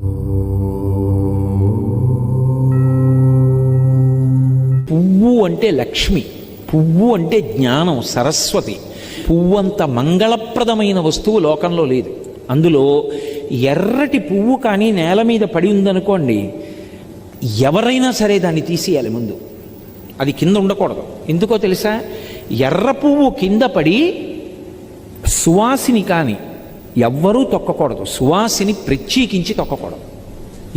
పువ్వు అంటే లక్ష్మి పువ్వు అంటే జ్ఞానం సరస్వతి. పువ్వు అంత మంగళప్రదమైన వస్తువు లోకంలో లేదు. అందులో ఎర్రటి పువ్వు కానీ నేల మీద పడి ఉందనుకోండి ఎవరైనా సరే దాన్ని తీసేయాలి ముందు. అది కింద ఉండకూడదు. ఎందుకో తెలుసా? ఎర్ర పువ్వు కింద పడి సువాసిని కానీ ఎవ్వరూ తొక్కకూడదు. సువాసిని ప్రత్యేకించి తొక్కకూడదు.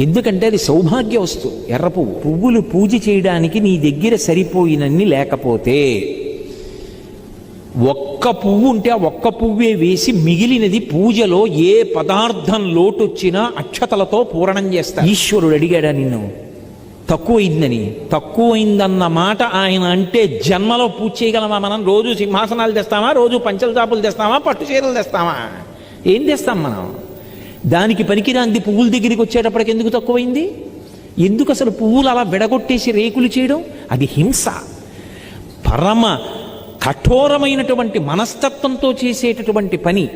ఎందుకంటే అది సౌభాగ్య వస్తువు. ఎర్ర పువ్వు. పువ్వులు పూజ చేయడానికి నీ దగ్గర సరిపోయినన్ని లేకపోతే ఒక్క పువ్వు ఉంటే ఆ ఒక్క పువ్వే వేసి మిగిలినది పూజలో ఏ పదార్థం లోటొచ్చినా అక్షతలతో పూరణం చేస్తా ఈశ్వరుడు అడిగాడా నిన్ను? తక్కువైందని. తక్కువైందన్న మాట ఆయన అంటే జన్మలో పూజ చేయగలమా మనం? రోజు సింహాసనాలు తెస్తామా? రోజు పంచల చాపులు తెస్తామా? పట్టు చీరలు తెస్తామా? ఏం చేస్తాం మనం? దానికి పనికిరాంది పువ్వుల దగ్గరికి వచ్చేటప్పటికి ఎందుకు తక్కువైంది? ఎందుకు అసలు పువ్వులు అలా విడగొట్టేసి రేకులు చేయడం? అది హింస. పరమ కఠోరమైనటువంటి మనస్తత్వంతో చేసేటటువంటి పని.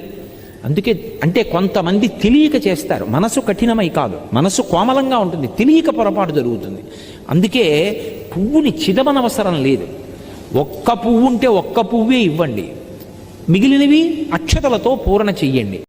అందుకే అంటే కొంతమంది తెలియక చేస్తారు. మనసు కఠినమై కాదు. మనసు కోమలంగా ఉంటుంది. తెలియక పొరపాటు జరుగుతుంది. అందుకే పువ్వుని చిదమనవసరం లేదు. ఒక్క పువ్వు ఉంటే ఒక్క పువ్వే ఇవ్వండి. మిగిలినవి అక్షతలతో పూరణ చెయ్యండి.